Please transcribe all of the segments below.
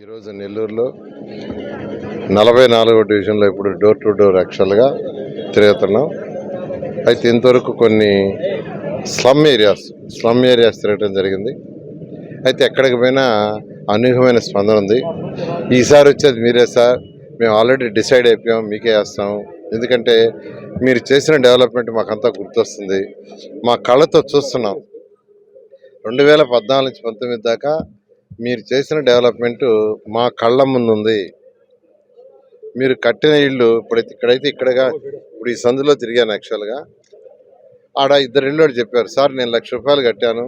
ఈరోజు నెల్లూరులో నలభై నాలుగో డివిజన్లో ఇప్పుడు డోర్ టు డోర్ యాక్చువల్గా తిరుగుతున్నాం. అయితే ఇంతవరకు కొన్ని స్లమ్ ఏరియాస్ స్లమ్ ఏరియాస్ తిరగడం జరిగింది. అయితే ఎక్కడికి పోయినా అనూహ్యమైన స్పందన ఉంది. ఈసారి వచ్చేది మీరే సార్. మేము ఆల్రెడీ డిసైడ్ అయిపోయాం మీకే వేస్తాం. ఎందుకంటే మీరు చేసిన డెవలప్మెంట్ మాకంతా గుర్తొస్తుంది. మా కళ్ళతో చూస్తున్నాం. రెండు వేల పద్నాలుగు నుంచి పంతొమ్మిది దాకా మీరు చేసిన డెవలప్మెంట్ మా కళ్ళ ముందుంది. మీరు కట్టిన ఇల్లు ఇప్పుడైతే ఇక్కడైతే ఇక్కడగా ఇప్పుడు ఈ సందులో తిరిగాను యాక్చువల్గా. ఆడ ఇద్దరు ఇళ్ళు చెప్పారు సార్ నేను లక్ష రూపాయలు కట్టాను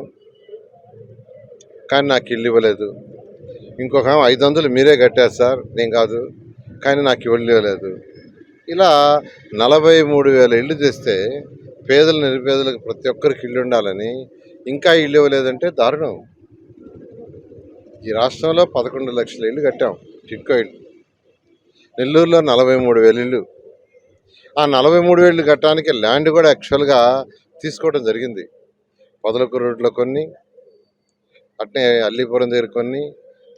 కానీ నాకు ఇల్లు ఇవ్వలేదు. ఇంకొక ఐదు వందలు మీరే కట్టారు సార్ నేను కాదు కానీ నాకు ఇల్లు ఇవ్వలేదు. ఇలా నలభై మూడు వేల ఇల్లు తెస్తే పేదలు నిరుపేదలకు ప్రతి ఒక్కరికి ఇల్లు ఉండాలని ఇంకా ఇల్లు ఇవ్వలేదంటే దారుణం. ఈ రాష్ట్రంలో పదకొండు లక్షల ఇల్లు కట్టాం టిట్కో ఇల్లు నెల్లూరులో నలభై మూడు వేల ఇల్లు ఆ నలభై మూడు వేలు కట్టడానికి ల్యాండ్ కూడా యాక్చువల్గా తీసుకోవడం జరిగింది. పొదలకూరు రోడ్లో కొన్ని అట్నే అల్లీపురం దగ్గర కొన్ని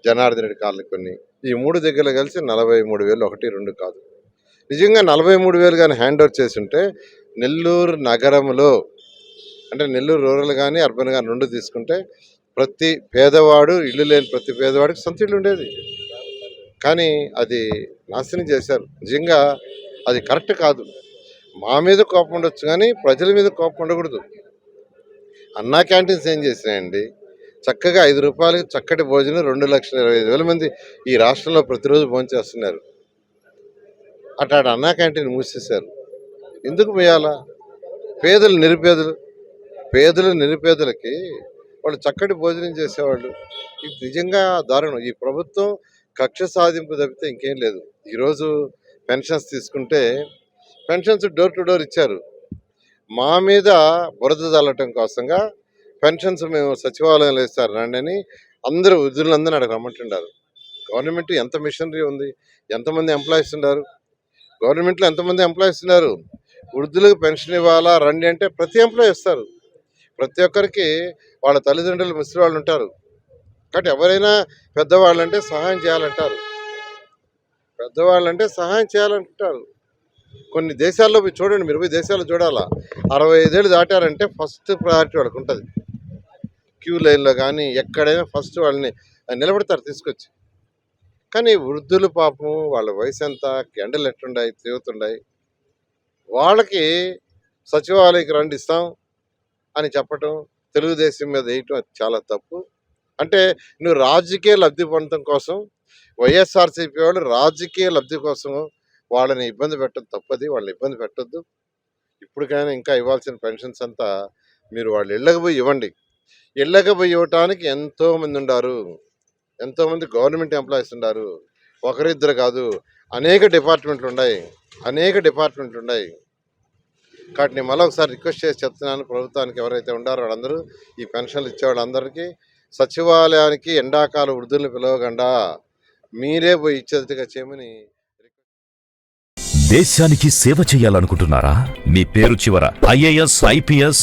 జనార్దన్ రెడ్డి కాలనీ కొన్ని. ఈ మూడు దగ్గర కలిసి నలభై మూడు వేలు ఒకటి రెండు కాదు. నిజంగా నలభై మూడు వేలు కానీ హ్యాండ్ ఓవర్ చేసి ఉంటే నెల్లూరు నగరంలో అంటే నెల్లూరు రూరల్ కానీ అర్బన్ కానీ రెండు తీసుకుంటే ప్రతి పేదవాడు ఇల్లు లేని ప్రతి పేదవాడికి సొంత ఇల్లు ఉండేది. కానీ అది నాశనం చేశారు. నిజంగా అది కరెక్ట్ కాదు. మా మీద కోపం ఉండొచ్చు కానీ ప్రజల మీద కోపం ఉండకూడదు. అన్నా క్యాంటీన్స్ ఏం చేసినాయండి? చక్కగా ఐదు రూపాయలకి చక్కటి భోజనం రెండు లక్షల ఇరవై ఐదు వేల మంది ఈ రాష్ట్రంలో ప్రతిరోజు భోజనం చేస్తున్నారు. అట్లాంటి అన్నా క్యాంటీన్ మూసేశారు. ఎందుకు పోయాలా పేదలు నిరుపేదలు. పేదలు నిరుపేదలకి వాళ్ళు చక్కటి భోజనం చేసేవాళ్ళు. ఇది నిజంగా దారుణం. ఈ ప్రభుత్వం కక్ష సాధింపు తప్పితే ఇంకేం లేదు. ఈరోజు పెన్షన్స్ తీసుకుంటే పెన్షన్స్ డోర్ టు డోర్ ఇచ్చారు. మా మీద బురద చల్లటం కోసంగా పెన్షన్స్ మేము సచివాలయంలో ఇస్తారు రండి అని అందరూ వృద్ధులందరూ అక్కడ రమ్మంటున్నారు గవర్నమెంట్ ఎంత మిషనరీ ఉంది? ఎంతమంది ఎంప్లాయీస్ ఉన్నారు? గవర్నమెంట్లో ఎంతమంది ఎంప్లాయీస్ ఉన్నారు? వృద్ధులకు పెన్షన్ ఇవ్వాలా? రండి అంటే ప్రతి ఎంప్లాయీ ఇస్తారు ప్రతి ఒక్కరికి వాళ్ళ తల్లిదండ్రులు ముసలి వాళ్ళు ఉంటారు. కాబట్టి ఎవరైనా పెద్దవాళ్ళు అంటే సహాయం చేయాలంటారు. పెద్దవాళ్ళు అంటే సహాయం చేయాలంటారు. కొన్ని దేశాల్లో చూడండి మీరు పోయి దేశాల్లో చూడాలా. అరవై ఐదేళ్ళు దాటారంటే ఫస్ట్ ప్రయారిటీ వాళ్ళకి ఉంటుంది. క్యూ లైన్లో కానీ ఎక్కడైనా ఫస్ట్ వాళ్ళని నిలబెడతారు తీసుకొచ్చి. కానీ వృద్ధులు పాపం వాళ్ళ వయసు ఎంత ఎండలు ఎట్టుండాయి తిరుగుతుండాయి. వాళ్ళకి సచివాలయకి రండి ఇస్తాం. అని చెప్పటం తెలుగుదేశం మీద వేయటం చాలా తప్పు. అంటే నువ్వు రాజకీయ లబ్ధి పొందడం కోసం వైఎస్ఆర్సీపీ వాళ్ళు రాజకీయ లబ్ధి కోసం వాళ్ళని ఇబ్బంది పెట్టడం తప్పది వాళ్ళని ఇబ్బంది పెట్టద్దు. ఇప్పటికైనా ఇంకా ఇవ్వాల్సిన పెన్షన్స్ అంతా మీరు వాళ్ళు ఇళ్ళకి పోయి ఇవ్వండి ఇళ్ళకి పోయి ఇవ్వటానికి ఎంతోమంది ఉన్నారు ఎంతోమంది గవర్నమెంట్ ఎంప్లాయీస్ ఉన్నారు ఒకరిద్దరు కాదు అనేక డిపార్ట్మెంట్లు ఉన్నాయి. అనేక డిపార్ట్మెంట్లు ఉన్నాయి. కాబట్టి నేను మళ్ళీ ఒకసారి రిక్వెస్ట్ చేసి చెప్తున్నాను ప్రభుత్వానికి ఎవరైతే ఉండారో వాళ్ళందరూ ఈ పెన్షన్లు ఇచ్చే వాళ్ళందరికీ సచివాలయానికి ఎండాకాల వృద్ధుల్ని పిలవకుండా మీరే పోయి ఇచ్చేదిగా చేయమని దేశానికి సేవ చేయాలనుకుంటున్నారా? మీ పేరు చివర ఐఏఎస్ ఐపీఎస్